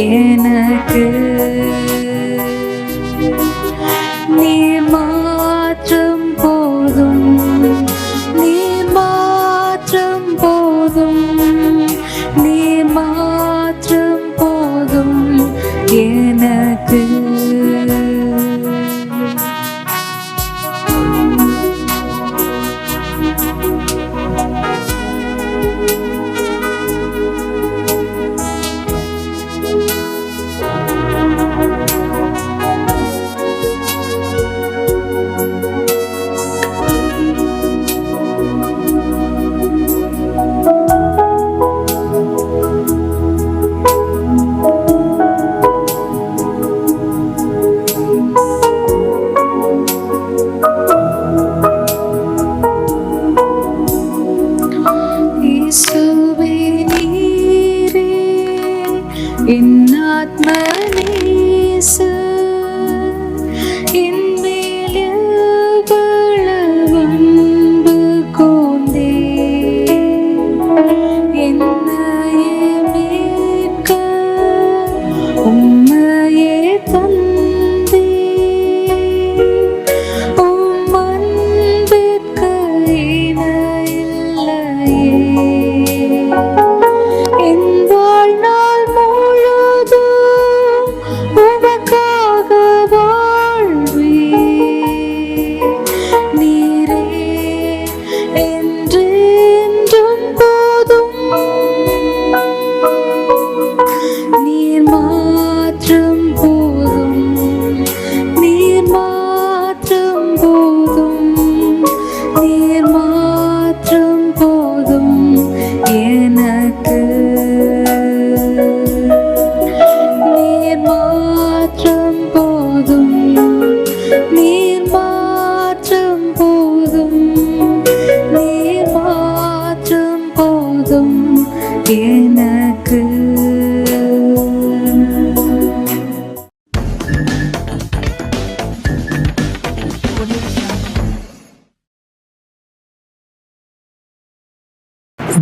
எனக்கு நீர்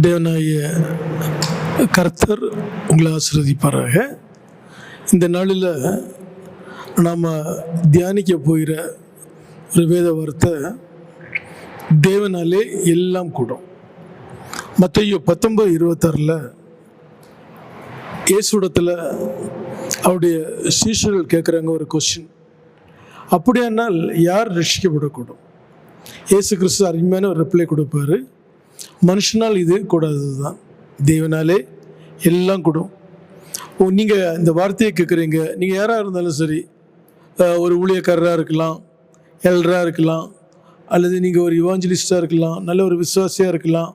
தேவனாய கர்த்தர் உங்களை ஆசீர்வதிப்பாராக. இந்த நாளில் நாம் தியானிக்க போகிற ஒரு வேத வார்த்தை தேவனாலே எல்லாம் கூடும். மற்றையோ பத்தொன்பது இருபத்தாறில் இயேசுடத்தில் அவருடைய சீஷர்கள் கேட்குறாங்க ஒரு கொஸ்டின் அப்படியானால் யார் ரட்சிக்கப்படக்கூடும்? இயேசு கிறிஸ்து அருமையான ஒரு ரிப்ளை கொடுப்பாரு. மனுஷனால் இது கூடாதது தான் தேவனாலே எல்லாம் கூடும். ஓ நீங்கள் இந்த வார்த்தையை கேட்குறீங்க நீங்கள் யாராக இருந்தாலும் சரி ஒரு ஊழியக்காரராக இருக்கலாம் எல்டராக இருக்கலாம் அல்லது நீங்கள் ஒரு இவாஞ்சலிஸ்டாக இருக்கலாம் நல்ல ஒரு விசுவாசியாக இருக்கலாம்.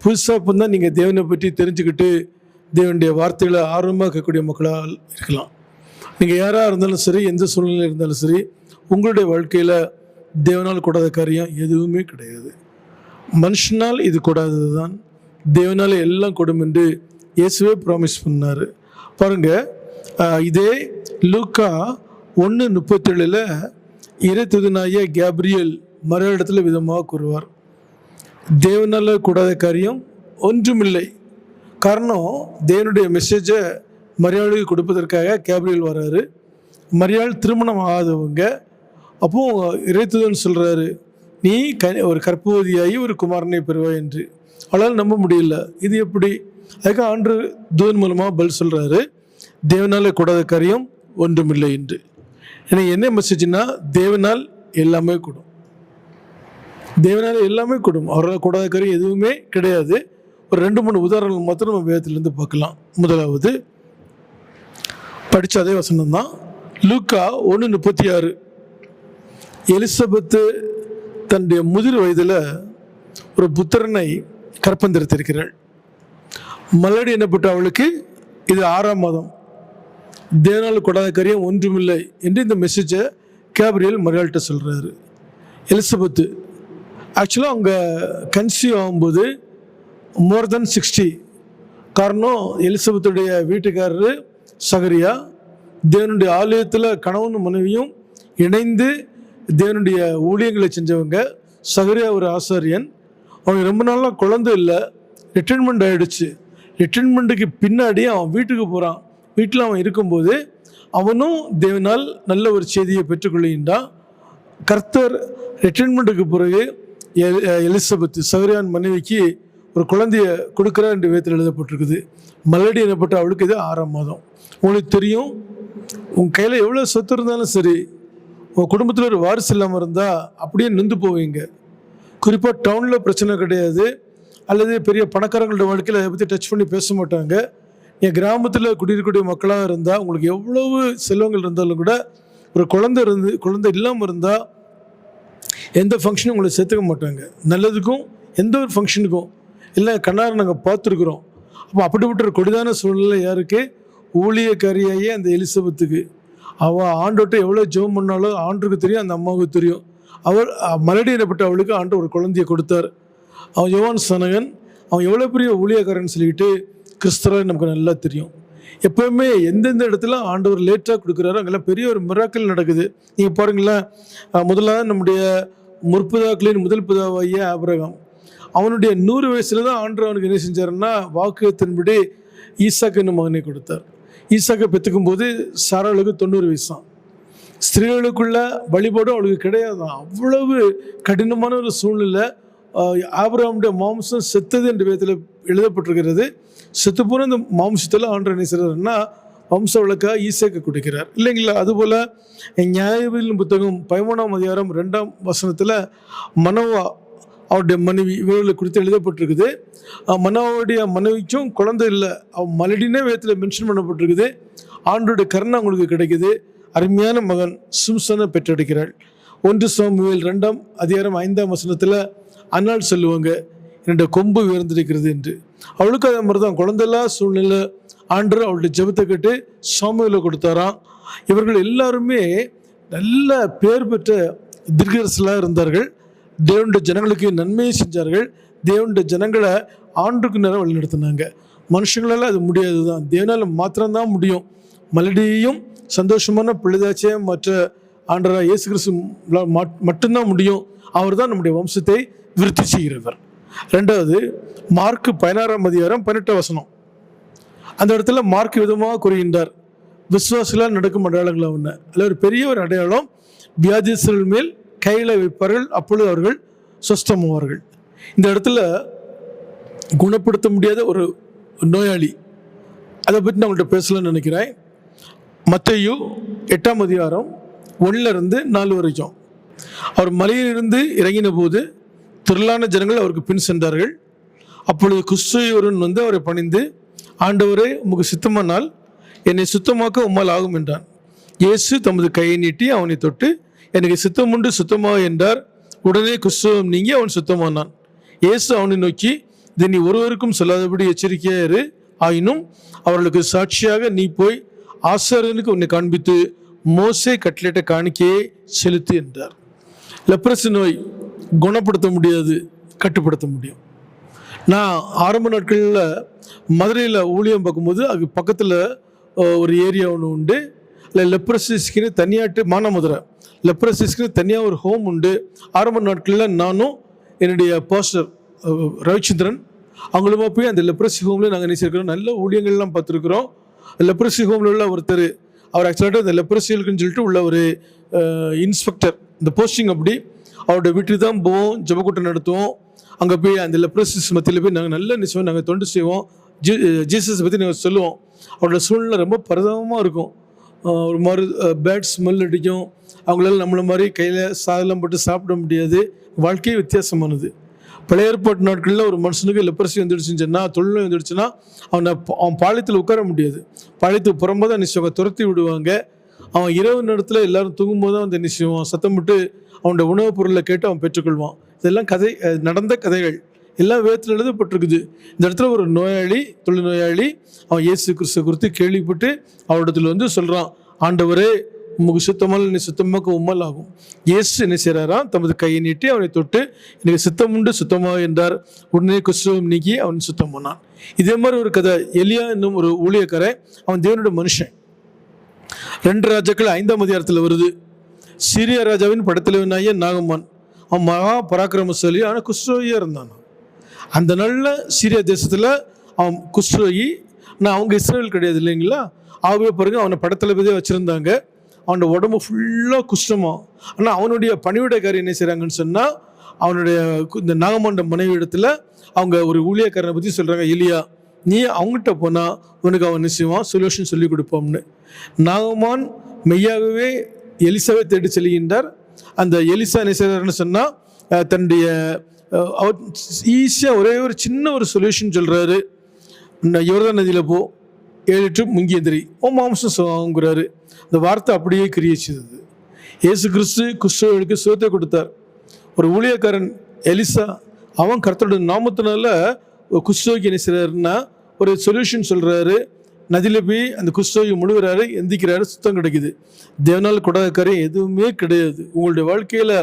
புதுசாக இப்போ தான் நீங்கள் தேவனை பற்றி தெரிஞ்சுக்கிட்டு தேவனுடைய வார்த்தைகளை ஆர்வமாக இருக்கக்கூடிய மக்களாக இருக்கலாம். நீங்கள் யாராக இருந்தாலும் சரி எந்த சூழ்நிலையில் இருந்தாலும் சரி உங்களுடைய வாழ்க்கையில் தேவனால் கூடாத காரியம் எதுவுமே கிடையாது. மனுஷனால் இது கூடாதது தான் தேவனால் எல்லாம் கூடும் என்று இயேசுவே ப்ராமிஸ் பண்ணார். பாருங்க இதே லூக்கா ஒன்று முப்பத்தேழில் இறைத்துதனாய கேப்ரியல் மறு இடத்துல விதமாக கூறுவார். தேவனால் கூடாத காரியம் ஒன்றுமில்லை. காரணம் தேவனுடைய மெசேஜை மரியாதைக்கு கொடுப்பதற்காக கேப்ரியல் வராரு. மரியாள் திருமணம் ஆகாதவங்க. அப்போ இறைத்துதன் சொல்கிறாரு நீ க ஒரு கற்பவதியாகி ஒரு குமாரனை பெறுவாய் என்று. அவளால் நம்ப முடியல. இது எப்படி? அதுக்கு ஆண்டு தூதன் மூலமாக பதில் சொல்கிறாரு தேவனால் கூடாத காரியம் ஒன்றுமில்லை என்று. எனக்கு என்ன மெசேஜ்னா தேவனால் எல்லாமே கூடும். தேவனால் எல்லாமே கூடும். அவரால் கூடாத காரியம் எதுவுமே கிடையாது. ஒரு ரெண்டு மூணு உதாரணங்கள் மாத்திரம் நம்ம வேதத்திலேருந்து பார்க்கலாம். முதலாவது படித்த அதே வசனம் தான். லூக்கா ஒன்று முப்பத்தி ஆறு. எலிசபெத்து தன்னுடைய முதிர் வயதில் ஒரு புத்திரனை கற்பந்தெடுத்திருக்கிறாள் மலடி என்னப்பட்ட அவளுக்கு? இது ஆறாம் மாதம். தேனால் கூடாத கரியம் ஒன்றுமில்லை என்று இந்த மெசேஜை கேப்ரியல் மரியாள்கிட்ட சொல்கிறாரு எலிசபெத்து ஆக்சுவலாக அவங்க கன்சீவ் ஆகும்போது மோர் தென் சிக்ஸ்டி காரணம் எலிசபெத்துடைய வீட்டுக்காரரு சகரியா தேவனுடைய ஆலயத்தில் கணவன் மனைவியும் இணைந்து தேவனுடைய ஊழியங்களை செஞ்சவங்க சகரியா ஒரு ஆசாரியன். அவங்க ரொம்ப நாளாக குழந்தை இல்லை. ரிட்டைர்மெண்ட் ஆகிடுச்சு ரிட்டைர்மெண்ட்டுக்கு பின்னாடி அவன் வீட்டுக்கு போகிறான் வீட்டில் அவன் இருக்கும்போது அவனும் தேவனால் நல்ல ஒரு செய்தியை பெற்றுக்கொள்கின்றான். கர்த்தர் ரிட்டைர்மெண்ட்டுக்கு பிறகு எலிசபெத் சகரியான் மனைவிக்கு ஒரு குழந்தைய கொடுக்குறார் என்று விதத்தில் எழுதப்பட்டிருக்குது. மல்லடி எனப்பட்ட அவளுக்கு இது ஆறாம் மாதம். உங்களுக்கு தெரியும் உன் கையில் எவ்வளோ சொத்து இருந்தாலும் சரி உங்கள் குடும்பத்தில் ஒரு வாரிசு இல்லாமல் இருந்தால் அப்படியே நின்று போவீங்க. குறிப்பாக டவுனில் பிரச்சனை கிடையாது. அல்லது பெரிய பணக்காரங்களோட வாழ்க்கையில் அதை பற்றி டச் பண்ணி பேச மாட்டாங்க. என் கிராமத்தில் குடியிருக்கக்கூடிய மக்களாக இருந்தால் உங்களுக்கு எவ்வளவு செல்வங்கள் இருந்தாலும் கூட ஒரு குழந்தை இருந்து குழந்தை இல்லாமல் இருந்தால் எந்த ஃபங்க்ஷனும் உங்களை சேர்த்துக்க மாட்டாங்க. நல்லதுக்கும் எந்த ஒரு ஃபங்க்ஷனுக்கும் இல்லை கண்ணார் நாங்கள் பார்த்துருக்குறோம். அப்போ அப்படிப்பட்ட ஒரு கொடிதான சூழ்நிலை யாருக்கு? ஊழியக்காரியாகியே அந்த எலிசபெத்துக்கு. அவள் ஆண்டோட்ட எவ்வளோ ஜெபம் பண்ணாலும் ஆண்டுக்கு தெரியும் அந்த அம்மாவுக்கு தெரியும். அவள் மலடி எனப்பட்ட அவளுக்கு ஆண்டு ஒரு குழந்தையை கொடுத்தார். அவன் யோவான் சனகன் அவன் எவ்வளோ பெரிய ஊழியக்காரன் சொல்லிக்கிட்டு கிறிஸ்தவ நமக்கு நல்லா தெரியும். எப்போவுமே எந்தெந்த இடத்துல ஆண்டவர் லேட்டாக கொடுக்குறாரோ அங்கெல்லாம் பெரிய ஒரு மிராக்கள் நடக்குது. நீங்கள் பாருங்களேன் முதலாக முதலாவது நம்முடைய முற்புதாக்களின் முதல் புதாவாகிய ஆபிரகாம். அவனுடைய நூறு வயசில் தான் ஆண்டவர் அவனுக்கு என்ன செஞ்சாருன்னா வாக்குத்தின்படி ஈசாக்கு என்னும் மகனை கொடுத்தார். ஈசாக்கை பெற்றுக்கும் போது சாராளுக்கு தொண்ணூறு வயசு தான் ஸ்திரீகளுக்குள்ள வழிபாடு அவளுக்கு கிடையாது அவ்வளவு கடினமான ஒரு சூழ்நிலை. ஆஹ் ஆபிரகாமுடைய மாம்சம் செத்தது என்ற விதத்தில் எழுதப்பட்டிருக்கிறது. செத்து போன இந்த மாம்சத்தில் ஆண்டு என்ன செய்கிறாருன்னா வம்ச வழக்காக ஈசேக்க கொடுக்கிறார். இல்லைங்களா? அதுபோல் நியாயவியல் புத்தகம் பதிமூணாம் அதிகாரம் ரெண்டாம் வசனத்தில் மனோவா அவருடைய மனைவி இவர்களை குறித்து எழுதப்பட்டிருக்குது. அஹ் மனைவிக்கும் குழந்தை இல்லை. அவன் மலடினே விதத்தில் மென்ஷன் பண்ணப்பட்டிருக்குது. ஆண்டோடைய கருணை அவங்களுக்கு கிடைக்குது. அருமையான மகன் சிம்சனை பெற்றெடுக்கிறாள். ஒன்று சாமுவேல் ரெண்டாம் அதிகாரம் ஐந்தாம் வசனத்தில் அன்னால் சொல்லுவாங்க என்னுடைய கொம்பு உயர்ந்திருக்கிறது என்று. அவளுக்கு அதே மாதிரி தான் குழந்தைலா சூழ்நிலை. ஆண்டு அவளுடைய ஜெபத்தை கேட்டு சாமுவேல கொடுத்தாராம். இவர்கள் எல்லாருமே நல்ல பேர் பெற்ற தீர்க்கரசலாக இருந்தார்கள். தேவனுடைய ஜனங்களுக்கு நன்மையை செஞ்சார்கள். தேவனுடைய ஜனங்களை ஆண்டுக்கு நேரம் வழிநடத்தினாங்க. மனுஷங்களால் அது முடியாது தான் தேவனால் மாத்திரம்தான் முடியும். மலடியையும் சந்தோஷமான பிள்ளைதாச்சே மற்ற ஆண்டரா இயேசு கிறிஸ்து மட்டும்தான் முடியும். அவர் தான் நம்முடைய வம்சத்தை விருத்தி செய்கிறவர். ரெண்டாவது மார்க்கு பதினாறாம் அதிகாரம் பதினெட்டு வசனம். அந்த இடத்துல மார்க் விதமாக கூறுகின்றார். விசுவாசிகளால் நடக்கும் அடையாளங்கள் ஒன்று அதில் ஒரு பெரிய ஒரு அடையாளம் வியாதிசர்கள் மேல் கையில் வைப்பார்கள் அப்பொழுது அவர்கள் சுஸ்தமாவார்கள் இந்த இடத்துல குணப்படுத்த முடியாத ஒரு நோயாளி அதை பற்றி நான் உங்கள்கிட்ட பேசலன்னு நினைக்கிறேன். மத்தையும் எட்டாம் அதிகாரம் ஒன்றிலிருந்து நாலு வரைக்கும். அவர் மலையிலிருந்து இறங்கின போது திரளான ஜனங்கள் அவருக்கு பின் சென்றார்கள். அப்பொழுது குஸ்துயொருவன் வந்து அவரை பணிந்து ஆண்டவரே உமக்கு சித்தமானால் என்னை சுத்தமாக்க உம்மால் ஆகும் என்றான். இயேசு தமது கையை நீட்டி அவனை தொட்டு எனக்கு சித்தமுண்டு சுத்தமாக என்றார். உடனே குஸ்துவம் நீங்கி அவன் சுத்தமானான். இயேசு அவனை நோக்கி இதை நீ ஒருவருக்கும் சொல்லாதபடி எச்சரிக்கையா இரு. ஆயினும் அவர்களுக்கு சாட்சியாக நீ போய் ஆசாரியனுக்கு உன்னை காண்பித்து மோசே கட்லெட்டை காணிக்கையை செலுத்து என்றார். லெப்ரசி நோய் குணப்படுத்த முடியாது கட்டுப்படுத்த முடியும். நான் ஆரம்ப நாட்களில் மதுரையில் ஊழியம் பார்க்கும்போது அது பக்கத்தில் ஒரு ஏரியா ஒன்று உண்டு. இல்லை லெப்ரசிஸ்க்குன்னு தனியாட்டு மானாமதுரை. லெப்ரசிஸ்க்கு தனியாக ஒரு ஹோம் உண்டு. ஆரம்ப நாட்களில் நானும் என்னுடைய பாஸ்டர் ரவிச்சந்திரன் அவங்களுமா போய் அந்த லெப்ரசி ஹோமில் நாங்கள் நினைச்சிருக்கிறோம் நல்ல ஊழியங்கள்லாம் பார்த்துருக்குறோம். லெப்ரசி ஹோமில் உள்ள ஒருத்தர் அவர் ஆக்சுவலாக அந்த லெப்ரசிகளுக்குன்னு சொல்லிட்டு உள்ள ஒரு இன்ஸ்பெக்டர் இந்த போஸ்டிங் அப்படி அவரோட வீட்டுக்கு தான் போவோம் ஜபக்கூட்டம் நடத்துவோம். அங்கே போய் அந்த லெப்ரசிஸ் மத்தியில் போய் நாங்கள் நல்ல நிச்சயம் நாங்கள் தொண்டு செய்வோம். ஜீ ஜீசஸ் பற்றி நாங்கள் சொல்லுவோம். அவரோட சூழ்நிலை ரொம்ப பரிதாபமாக இருக்கும். ஒரு மாதிரி பேட் ஸ்மெல் அடிக்கும். அவங்களால நம்மளை மாதிரி கையில் சாதெல்லாம் போட்டு சாப்பிட முடியாது. வாழ்க்கையே வித்தியாசமானது. பழைய ஏற்பாட்டு நாட்களில் ஒரு மனுஷனுக்கு லெப்பரசி வந்துடுச்சுன்னு சொன்னால் தொழில் வந்துடுச்சுன்னா அவனை அவன் பாளையத்தில் உட்கார முடியாது. பாளையத்துக்கு புறம்போது தான் நிச்சயம் துரத்தி விடுவாங்க. அவன் இரவு நேரத்தில் எல்லாரும் தூங்கும்போது தான் அந்த நிச்சயம் சத்தம் விட்டு அவனோட உணவுப் பொருளை கேட்டு அவன் பெற்றுக்கொள்வான். இதெல்லாம் கதை நடந்த கதைகள். எல்லாம் வேதத்தில் எழுதப்பட்டிருக்குது. இந்த இடத்துல ஒரு நோயாளி தொழில் நோயாளி அவன் இயேசு கிறிஸ்து குறித்து கேள்விப்பட்டு அவரிடத்துல வந்து சொல்கிறான் ஆண்டவரே உமக்கு சுத்தமல் நீ சுத்தமாக உம்மல் ஆகும். இயேசு என்ன செய்கிறாராம் தமது கையை நீட்டி அவனை தொட்டு எனக்கு சுத்தம் உண்டு சுத்தமாக என்றார். உடனே குஸ்துவம் நீக்கி அவன் சுத்தம் பண்ணான். இதே மாதிரி ஒரு கதை. எலியா என்னும் ஒரு ஊழியக்காரன் அவன் தேவனுடைய மனுஷன். ரெண்டு ராஜாக்கள் ஐந்தாம் அதிகாரத்தில் வருது. சீரிய ராஜாவின் படத்தலைவனாகிய நாகம்மான் அவன் மகா பராக்கிரமசாலி ஆனால் குஸ்ரோகியாக இருந்தான் அந்த நாளில் சீரியா தேசத்தில் அவன் குஷ்ரோயி நான் அவங்க இஸ்ரேல் கிடையாது இல்லைங்களா? ஆகவே பாருங்க அவனை படத்தளபதியாக வச்சுருந்தாங்க. அவனோட உடம்பு ஃபுல்லாக குஷ்டமா. ஆனால் அவனுடைய பணிவிடைக்காரி என்ன செய்கிறாங்கன்னு சொன்னால் அவனுடைய இந்த நாகமண்ட மனைவி இடத்துல அவங்க ஒரு ஊழியக்காரனை பற்றி சொல்கிறாங்க எலியா நீ அவங்ககிட்ட போனால் உனக்கு அவன் நிச்சயமாக சொல்யூஷன் சொல்லி கொடுப்போம்னு. நாகமான் மெய்யாகவே எலிசாவை தேடி செல்கின்றார். அந்த எலிசா என்ன செய்கிறாருன்னு சொன்னால் தன்னுடைய அவர் ஈஸியாக ஒரே ஒரு சின்ன ஒரு சொல்யூஷன் சொல்கிறாரு யோர்தான் நதியில் போ. ஏழு லிட்டர் முங்கி எந்திரி ஓ மாம்சம் சுகங்கிறாரு அந்த வார்த்தை அப்படியே கிரியச்சிது இயேசு கிறிஸ்து குஷ்டர்களுக்கு சுகத்தை கொடுத்தார். ஒரு ஊழியக்காரன் எலிசா அவன் கர்த்தருடைய நாமத்தினால குஷ்டோகி என்ன செய்றாருன்னா ஒரு சொல்யூஷன் சொல்கிறாரு நதியில் போய் அந்த குஸ்தோகி முழுகிறாரு எந்திக்கிறாரு சுத்தம் கிடைக்குது. தேவனால் கொடாக்காரன் எதுவுமே கிடையாது. உங்களுடைய வாழ்க்கையில்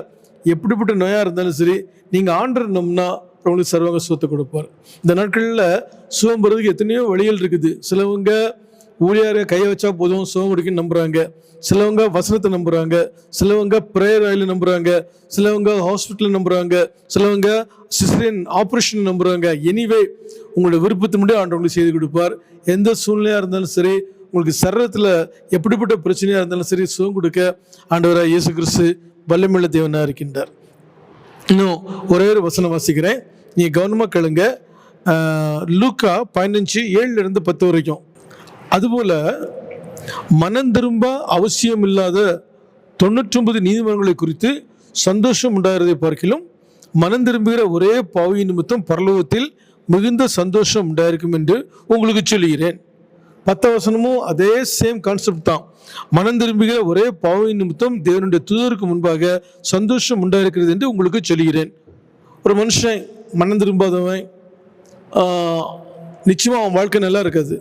எப்படிப்பட்ட நோயாக இருந்தாலும் சரி நீங்கள் ஆண்டர் நம்பினா உங்களுக்கு சர்வாங்க சுகத்தை கொடுப்பார். இந்த நாட்களில் சுகம் பெறதுக்கு எத்தனையோ வழிகள் இருக்குது. சிலவங்க ஊழியாரை கையை வச்சா போதும் சுகம் கிடைக்குன்னு நம்புகிறாங்க சிலவங்க வசனத்தை நம்புகிறாங்க சிலவங்க ப்ரேயர் ஆயில் நம்புகிறாங்க சிலவங்க ஹாஸ்பிட்டல் நம்புகிறாங்க சிலவங்க சிஸ்ரியன் ஆப்ரேஷன் நம்புகிறாங்க எனிவே உங்களோட விருப்பத்தை மட்டும் ஆண்டவங்களுக்கு செய்து கொடுப்பார். எந்த சூழ்நிலையாக இருந்தாலும் சரி உங்களுக்கு சரீரத்தில் எப்படிப்பட்ட பிரச்சனையாக இருந்தாலும் சரி சுகம் கொடுக்க ஆண்டவராக இயேசு கிறிஸ்து வல்லமில்ல தேவனாக இருக்கின்றார். இன்னும் ஒரே ஒரு வசனம் வாசிக்கிறேன். நீ கவனமாக கேளுங்க. லூக்கா பதினஞ்சு ஏழுலேருந்து பத்து வரைக்கும். அதுபோல் மனம் திரும்ப அவசியம் இல்லாத தொண்ணூற்றொன்பது நீதிமன்றங்களை குறித்து சந்தோஷம் உண்டாகிறதை பார்க்கிலும் மனம் திரும்புகிற ஒரே பாவி நிமித்தம் பரலோகத்தில் மிகுந்த சந்தோஷம் உண்டாயிருக்கும் என்று உங்களுக்கு சொல்லுகிறேன். பத்த வசனமும் அதே சேம் கான்செப்ட் தான். மனம் திரும்புகிற ஒரே பாவி நிமித்தம் தேவனுடைய தூதருக்கு முன்பாக சந்தோஷம் உண்டாயிருக்கிறது என்று உங்களுக்கு சொல்கிறேன் ஒரு மனுஷன் மனம் திரும்பாதவன் நிச்சயமாக அவன் வாழ்க்கை நல்லா இருக்காது.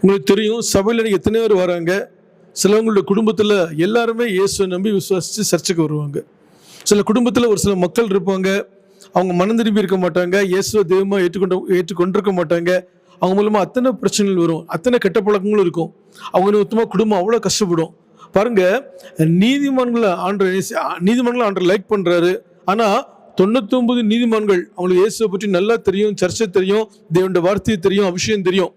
உங்களுக்கு தெரியும் சபையில் எத்தனை பேர் வராங்க. சிலவங்களுடைய குடும்பத்தில் எல்லாருமே இயேசுவை நம்பி விசுவாசித்து சர்ச்சுக்கு வருவாங்க. சில குடும்பத்தில் ஒரு சில மக்கள் இருப்பாங்க. அவங்க மனம் திரும்பி இருக்க மாட்டாங்க. இயேசுவை தெய்வமாக ஏற்றுக்கொண்டு ஏற்றுக்கொண்டிருக்க மாட்டாங்க. அவங்க மூலமாக அத்தனை பிரச்சனைகள் வரும். அத்தனை கெட்ட பழக்கங்களும் இருக்கும். அவங்க நிமித்தமாக குடும்பம் அவ்வளோ கஷ்டப்படும். பாருங்க நீதிமன்றங்களை ஆண்டு நீதிமன்றங்களை ஆண்டு லைக் பண்ணுறாரு ஆனால் தொண்ணூத்தொம்பது நீதிமான்கள் அவங்களுக்கு இயேசுவை பற்றி நல்லா தெரியும் சர்ச்சை தெரியும் தேவனுடைய வார்த்தையை தெரியும் அபிஷேகம் தெரியும்.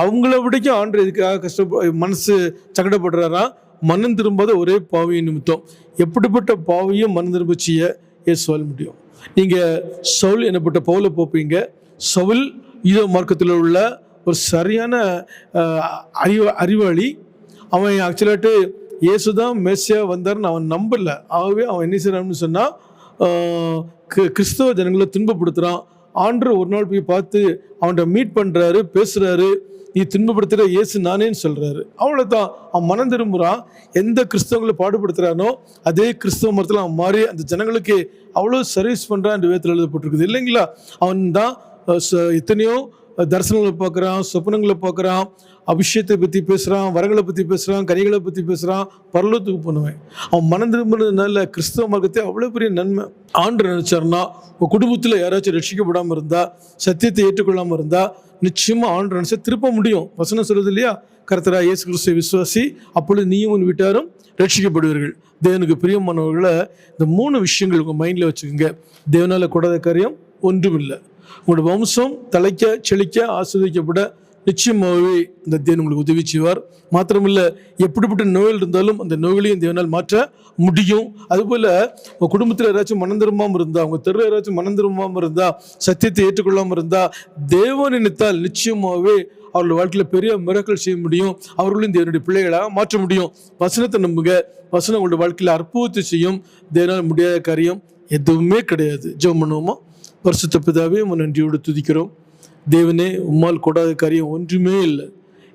அவங்கள விடைக்கும் ஆண்டு இதுக்காக கஷ்ட மனசு சங்கடப்படுறாரா? மனம் திரும்பாத ஒரே பாவியின் நிமித்தம். எப்படிப்பட்ட பாவியும் மனம் திரும்ப செய்ய இயேசுவால் முடியும். நீங்கள் சவுல் எனப்பட்ட பவுலை போப்பீங்க? சவுல் ஈதோ மார்க்கத்தில் உள்ள ஒரு சரியான அறிவு அறிவாளி அவன் ஆக்சுவலாட்டு இயேசு தான் மேசியா வந்தார்னு அவன் நம்பல. ஆகவே அவன் என்ன செய்கிறான்னு சொன்னால் கிறிஸ்தவ ஜனங்களை துன்பப்படுத்துகிறான் ஆண்டு ஒரு நாள் போய் பார்த்து அவன்கிட்ட மீட் பண்ணுறாரு பேசுகிறாரு நீ துன்பப்படுத்துகிற இயேசு நானேன்னு சொல்கிறாரு அவ்வளோதான் அவன் மனம் திரும்புகிறான் எந்த கிறிஸ்தவங்களை பாடுபடுத்துகிறானோ அதே கிறிஸ்தவ மரத்தில் அவன் மாறி அந்த ஜனங்களுக்கு அவ்வளோ சர்வீஸ் பண்ணுறான் என்று வேத்தில் எழுதப்பட்டிருக்குது. இல்லைங்களா? அவன் தான் எத்தனையோ தரிசனங்களை பார்க்குறான் சொப்பனங்களை பார்க்குறான் அபிஷேகத்தை பற்றி பேசுகிறான் வரங்களை பற்றி பேசுகிறான் கனிகளை பற்றி பேசுகிறான் பரலோத்துக்கு பண்ணுவேன் அவன் மனம் திரும்பினதுனால கிறிஸ்தவ மார்க்கத்தை அவ்வளோ பெரிய நன்மை. ஆண்டு நினச்சாருன்னா உன் குடும்பத்தில் யாராச்சும் ரட்சிக்கப்படாமல் இருந்தால் சத்தியத்தை ஏற்றுக்கொள்ளாமல் இருந்தால் நிச்சயமாக ஆண்டு நினச்சா திருப்ப முடியும். வசனம் சொல்கிறது இல்லையா? கருத்தரா இயேசு கிறிஸ்துவை விசுவாசி அப்பொழுது நீயும் உன் வீட்டாரும் ரட்சிக்கப்படுவீர்கள். தேவனுக்கு பிரியமானவர்களை இந்த மூணு விஷயங்கள் உங்கள் மைண்டில் வச்சுக்கோங்க. தேவனால் கூடாத காரியம் ஒன்றும் இல்லை உங்களோட வம்சம் தலைக்க செழிக்க ஆஸ்வதிக்கப்பட நிச்சயமாகவே இந்த தேவன் உங்களுக்கு உதவி செய்வார். மாத்திரமில்ல எப்படிப்பட்ட நோய்கள் இருந்தாலும் அந்த நோய்களையும் தேவனால் மாற்ற முடியும். அதுபோல் உங்கள் குடும்பத்தில் யாராச்சும் மனம் திரும்பாமல் இருந்தால் உங்கள் தெருவில் யாராச்சும் மனம் திரும்பாமல் இருந்தால் சத்தியத்தை ஏற்றுக்கொள்ளாமல் இருந்தால் தேவன் நினைத்தால் நிச்சயமாகவே அவர்கள் வாழ்க்கையில் பெரிய மிராக்கள் செய்ய முடியும். அவர்களும் தேவனுடைய பிள்ளைகளாக மாற்ற முடியும். வசனத்தை நம்புங்க. வசனம் உங்களுடைய வாழ்க்கையில் அற்புதத்தை செய்யும். தேவனால் முடியாத காரியம் எதுவுமே கிடையாது. ஜெபம் பண்ணுவோமா? பரிசுத்த பிதாவே உம்மை நன்றியோடு துதிக்கிறோம். தேவனே உம்மால் கூடாத காரியம் ஒன்றுமே இல்லை.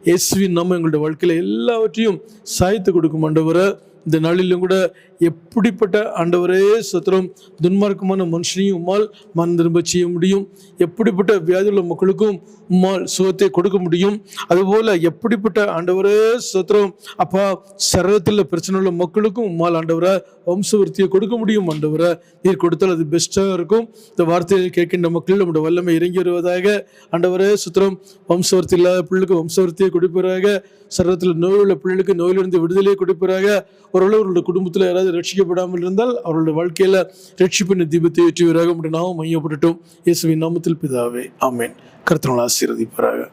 இயேசுவின் நம்ம எங்களுடைய வாழ்க்கையில் எல்லாவற்றையும் சாய்த்து கொடுக்கும் ஆண்டவரை. இந்த நாளிலும் கூட எப்படிப்பட்ட ஆண்டவரே சத்திரம் துன்மார்க்கமான மனுஷனையும் உம்மால் மனம் திரும்ப செய்ய முடியும். எப்படிப்பட்ட வியாதியுள்ள மக்களுக்கும் உம்மால் சுகத்தை கொடுக்க முடியும். அதுபோல எப்படிப்பட்ட ஆண்டவரே சத்திரம் அப்பா சரத்தில் பிரச்சனை உள்ள மக்களுக்கும் உம்மால் ஆண்டவரை வம்சவர்த்தியை கொடுக்க முடியும் ஆண்டவரை. நீர் கொடுத்தால் அது பெஸ்ட்டாக இருக்கும். இந்த வார்த்தையை கேட்கின்ற மக்கள் நம்முடைய வல்லமை இறங்கி வருவதாக ஆண்டவரே சுத்திரம் வம்சவர்த்தி இல்லாத பிள்ளைக்கு வம்சவர்த்தியை கொடுப்பதாக சரத்தில் நோய் உள்ள பிள்ளைகளுக்கு நோயிலிருந்து விடுதலையை கொடுப்பதாக ஒருவேளை அவருடைய குடும்பத்தில் யாராவது ரட்சிக்கப்படாமல் இருந்தால் அவருடைய வாழ்க்கையில் ரட்சிப்பின் தீபத்தை ஏற்றுவராக மட்டும் நாமம் மையப்பட்டுட்டோம் இயேசுவின் நாமத்தில் பிதாவே. ஆமேன். கருத்தனால் ஆசீர்வதிப்பாராக.